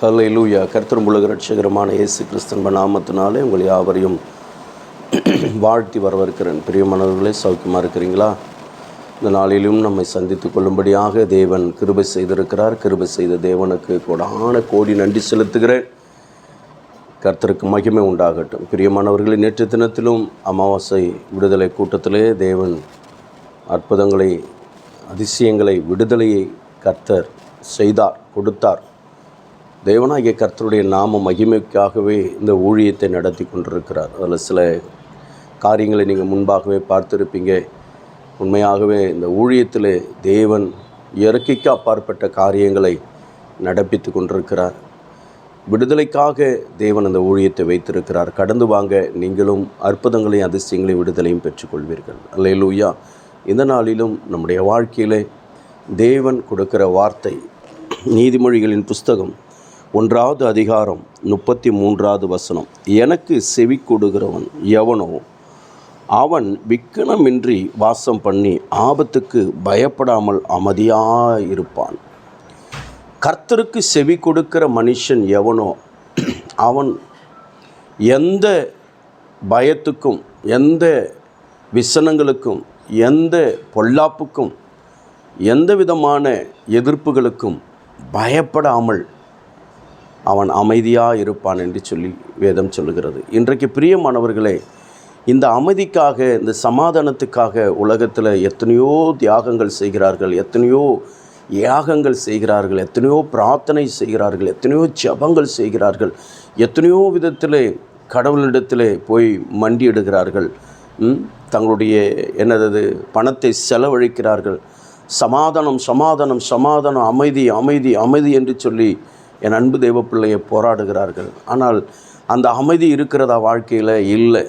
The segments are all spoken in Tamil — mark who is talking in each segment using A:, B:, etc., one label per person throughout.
A: ஹலை லூயா கர்த்தரும் உலக ரட்சகரமான இயேசு கிறிஸ்தன்ப நாமத்தினாலே உங்கள் யாவரையும் வாழ்த்தி வரவிருக்கிறேன் பிரியமானவர்களே சௌக்கியமாக இருக்கிறீங்களா? இந்த நாளிலும் நம்மை சந்தித்து கொள்ளும்படியாக தேவன் கிருபை செய்திருக்கிறார். கிருபை செய்த தேவனுக்கு கொடான கோடி நன்றி செலுத்துகிறேன். கர்த்தருக்கு மகிமை உண்டாகட்டும். பிரியமானவர்களே நேற்று தினத்திலும் அமாவாசை விடுதலை கூட்டத்திலே தேவன் அற்புதங்களை அதிசயங்களை விடுதலையை கர்த்தர் செய்தார் கொடுத்தார். தேவனாகிய கர்த்தருடைய நாம மகிமைக்காகவே இந்த ஊழியத்தை நடத்தி கொண்டிருக்கிறார். அதில் சில காரியங்களை நீங்கள் முன்பாகவே பார்த்துருப்பீங்க. உண்மையாகவே இந்த ஊழியத்தில் தேவன் இயற்கைக்கு அப்பாற்பட்ட காரியங்களை நடப்பித்து கொண்டிருக்கிறார். விடுதலைக்காக தேவன் அந்த ஊழியத்தை வைத்திருக்கிறார். கடந்து வாங்க நீங்களும் அற்புதங்களையும் அதிசயங்களையும் விடுதலையும் பெற்றுக்கொள்வீர்கள். அல்லையிலூயா இந்த நாளிலும் நம்முடைய வாழ்க்கையிலே தேவன் கொடுக்கிற வார்த்தை நீதிமொழிகளின் புஸ்தகம் ஒன்றாவது அதிகாரம் முப்பத்தி மூன்றாவது வசனம். எனக்கு செவி கொடுகிறவன் எவனோ அவன் விக்கனமின்றி வாசம் பண்ணி ஆபத்துக்கு பயப்படாமல் அமைதியாயிருப்பான். கர்த்தருக்கு செவி கொடுக்கிற மனுஷன் எவனோ அவன் எந்த பயத்துக்கும் எந்த விசனங்களுக்கும் எந்த பொல்லாப்புக்கும் எந்த விதமான எதிர்ப்புகளுக்கும் பயப்படாமல் அவன் அமைதியாக இருப்பான் என்று சொல்லி வேதம் சொல்லுகிறது. இன்றைக்கு பிரியமானவர்களே இந்த அமைதிக்காக இந்த சமாதானத்துக்காக உலகத்தில் எத்தனையோ தியாகங்கள் செய்கிறார்கள் எத்தனையோ யாகங்கள் செய்கிறார்கள் எத்தனையோ பிரார்த்தனை செய்கிறார்கள் எத்தனையோ ஜபங்கள் செய்கிறார்கள் எத்தனையோ விதத்தில் கடவுளிடத்தில் போய் மண்டியிடுகிறார்கள் ம், தங்களுடைய என்னது பணத்தை செலவழிக்கிறார்கள் சமாதானம் சமாதானம் சமாதானம் அமைதி அமைதி அமைதி என்று சொல்லி என் அன்பு தெய்வ பிள்ளையை போராடுகிறார்கள். ஆனால் அந்த அமைதி இருக்கிறதா வாழ்க்கையில்? இல்லை.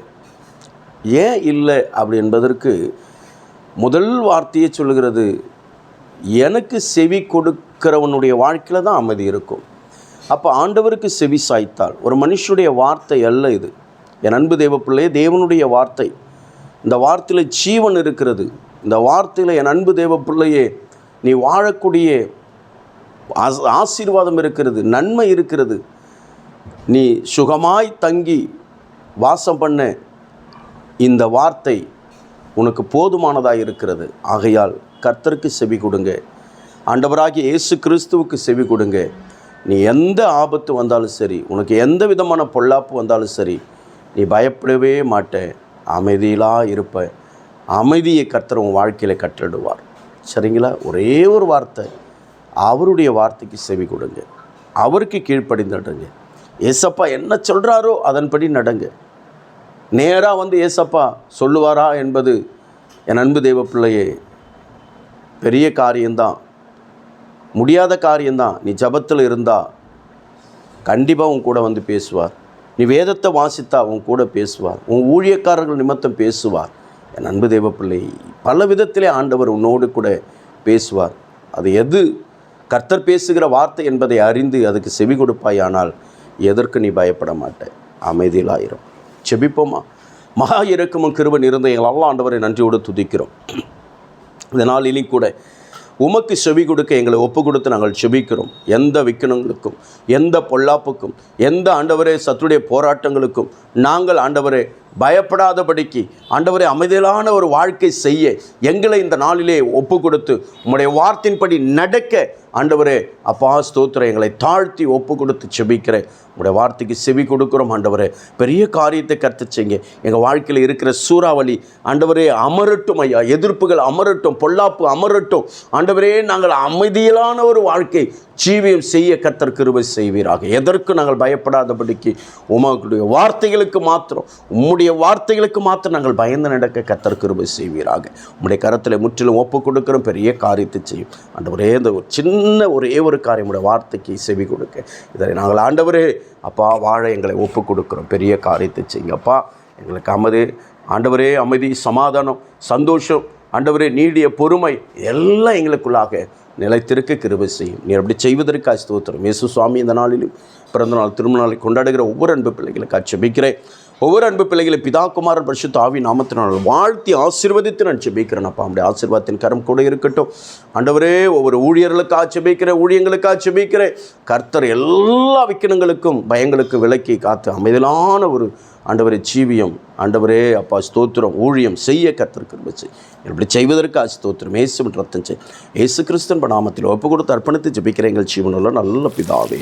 A: ஏன் இல்லை அப்படி என்பதற்கு முதல் வார்த்தையை சொல்லுகிறது எனக்கு செவி கொடுக்கிறவனுடைய வாழ்க்கையில் தான் அமைதி இருக்கும். அப்போ ஆண்டவருக்கு செவி சாய்த்தால் ஒரு மனுஷனுடைய வார்த்தை அல்ல இது. என் அன்பு தேவ பிள்ளையே தேவனுடைய வார்த்தை. இந்த வார்த்தையில் ஜீவன் இருக்கிறது. இந்த வார்த்தையில் என் அன்பு தேவ பிள்ளையே நீ வாழக்கூடிய ஆசீர்வாதம் இருக்கிறது நன்மை இருக்கிறது. நீ சுகமாய் தங்கி வாசம் பண்ண இந்த வார்த்தை உனக்கு போதுமானதாக இருக்கிறது. ஆகையால் கர்த்தருக்கு செவி கொடுங்க. ஆண்டவராகிய இயேசு கிறிஸ்துவுக்கு செவி கொடுங்க. நீ எந்த ஆபத்து வந்தாலும் சரி உனக்கு எந்த விதமான பொல்லாப்பு வந்தாலும் சரி நீ பயப்படவே மாட்ட. அமைதியிலாக இருப்ப. அமைதியை கர்த்தர் உன் வாழ்க்கையில் கட்டிடுவார் சரிங்களா? ஒரே ஒரு வார்த்தை. அவருடைய வார்த்தைக்கு செவி கொடுங்க. அவருக்கு கீழ்ப்படிந்துடுங்க ஏசப்பா என்ன சொல்கிறாரோ அதன்படி நடங்க. நேராக வந்து ஏசப்பா சொல்லுவாரா என்பது என் அன்பு தெய்வ பிள்ளையே பெரிய காரியம்தான். முடியாத காரியம்தான். நீ ஜபத்தில் இருந்தா கண்டிப்பாக உன் கூட வந்து பேசுவார். நீ வேதத்தை வாசித்தா உன் கூட பேசுவார். உன் ஊழியக்காரர்கள் நிமித்தம் பேசுவார். என் அன்பு தெய்வ பிள்ளை பல விதத்திலே ஆண்டவர் உன்னோடு கூட பேசுவார். அது எது கர்த்தர் பேசுகிற வார்த்தை என்பதை அறிந்து அதுக்கு செவி கொடுப்பாயானால் எதற்கு நீ பயப்பட மாட்ட? அமைதியிலாயிரும். செபிப்போமா? மகா இறக்கமும் கிருபன் இருந்த எங்கள் ஆண்டவரை நன்றியோடு துதிக்கிறோம். இந்த நாளிலும் கூட உமக்கு செவி கொடுக்க எங்களை ஒப்பு கொடுத்து நாங்கள் செபிக்கிறோம். எந்த விக்கணங்களுக்கும் எந்த பொல்லாப்புக்கும் எந்த ஆண்டவரே சத்துடைய போராட்டங்களுக்கும் நாங்கள் ஆண்டவரே பயப்படாதபடிக்கு ஆண்டவரே அமைதியிலான ஒரு வாழ்க்கை செய்ய எங்களை இந்த நாளிலே ஒப்பு கொடுத்து உம்முடைய வார்த்தையின்படி நடக்க ஆண்டவரே அப்பா ஸ்தோத்திரம். எங்களை தாழ்த்தி ஒப்பு கொடுத்து செபிக்கிறேன். உங்களுடைய வார்த்தைக்கு செவி கொடுக்குறோம் ஆண்டவரே. பெரிய காரியத்தை கற்றுச்சிங்க எங்கள் வாழ்க்கையில் இருக்கிற சூறாவளி ஆண்டவரே அமரட்டும் ஐயா. எதிர்ப்புகள் அமரட்டும் பொல்லாப்பு அமரட்டும். ஆண்டவரே நாங்கள் அமைதியிலான ஒரு வாழ்க்கை ஜீவியம் செய்ய கர்த்தர் கிருபை செய்வீராக. எதற்கு நாங்கள் பயப்படாதபடிக்கு உமாக்குடைய வார்த்தைகளுக்கு மாத்திரம் உம்முடைய வார்த்தைகளுக்கு மாத்திரம் நாங்கள் பயந்து நடக்க கர்த்தர் கிருபை செய்வீராக. உம்முடைய கரத்தில் முற்றிலும் ஒப்பு கொடுக்குறோம் பெரிய காரியத்தை செய்யும். ஆண்டவரே இந்த ஒரு சின்ன ஒரே ஒரு காரியமுடைய வார்த்தைக்கு செவி கொடுக்க. இதை நாங்கள் ஆண்டவரே அப்பா வாழ எங்களை ஒப்பு கொடுக்குறோம். பெரிய காரியத்தை செய்யுங்கப்பா. எங்களுக்கு அமைதி. ஆண்டவரே அமைதி சமாதானம் சந்தோஷம் ஆண்டவரே நீடிய பொறுமை எல்லாம் எங்களுக்குள்ளாக நிலைத்திருக்க கிருபை செய்யும். நீர் அப்படி செய்வதற்கு ஸ்தோத்திரம். இயேசு சுவாமி இந்த நாளிலும் பிறந்த நாள் திருமண நாளை கொண்டாடுகிற ஒவ்வொரு அன்பு பிள்ளைகளுக்கு அச்சபிக்கிறேன் ஒவ்வொரு அன்பு பிள்ளைகளை பிதாக்குமாரன் பரிசுத்த ஆவி நாமத்தினால் வாழ்த்தி ஆசீர்வதித்து நான் ஜெபிக்கிறேன் அப்பா. நம்முடைய ஆசீர்வாதத்தின் கரம் கூட இருக்கட்டும். ஆண்டவரே ஒவ்வொரு ஊழியர்களுக்காக ஜெபிக்கிறேன் ஊழியங்களுக்காக ஜெபிக்கிறேன் கர்த்தர் எல்லா விக்கினங்களுக்கும் பயங்களுக்கு விலக்கி காத்து அமைதலான ஒரு ஆண்டவரே ஜீவியம். ஆண்டவரே அப்பா ஸ்தோத்திரம் ஊழியம் செய்ய கர்த்தருக்கு கிருபை செய். இப்படி செய்வதற்காக ஸ்தோத்திரம் ஏசு ரத்தம் செய். இயேசு கிறிஸ்தன் நாமத்தில் ஒப்பு கொடுத்து அர்ப்பணித்து ஜெபிக்கிற எங்கள் ஜீவனுள்ள நல்ல பிதாவே.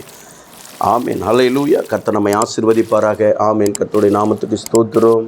A: ஆமேன். லூயா கத்த நம்மை ஆசீர்வதிப்பாராக. ஆமேன். கர்த்தருடைய நாமத்துக்கு ஸ்தோத்திரம்.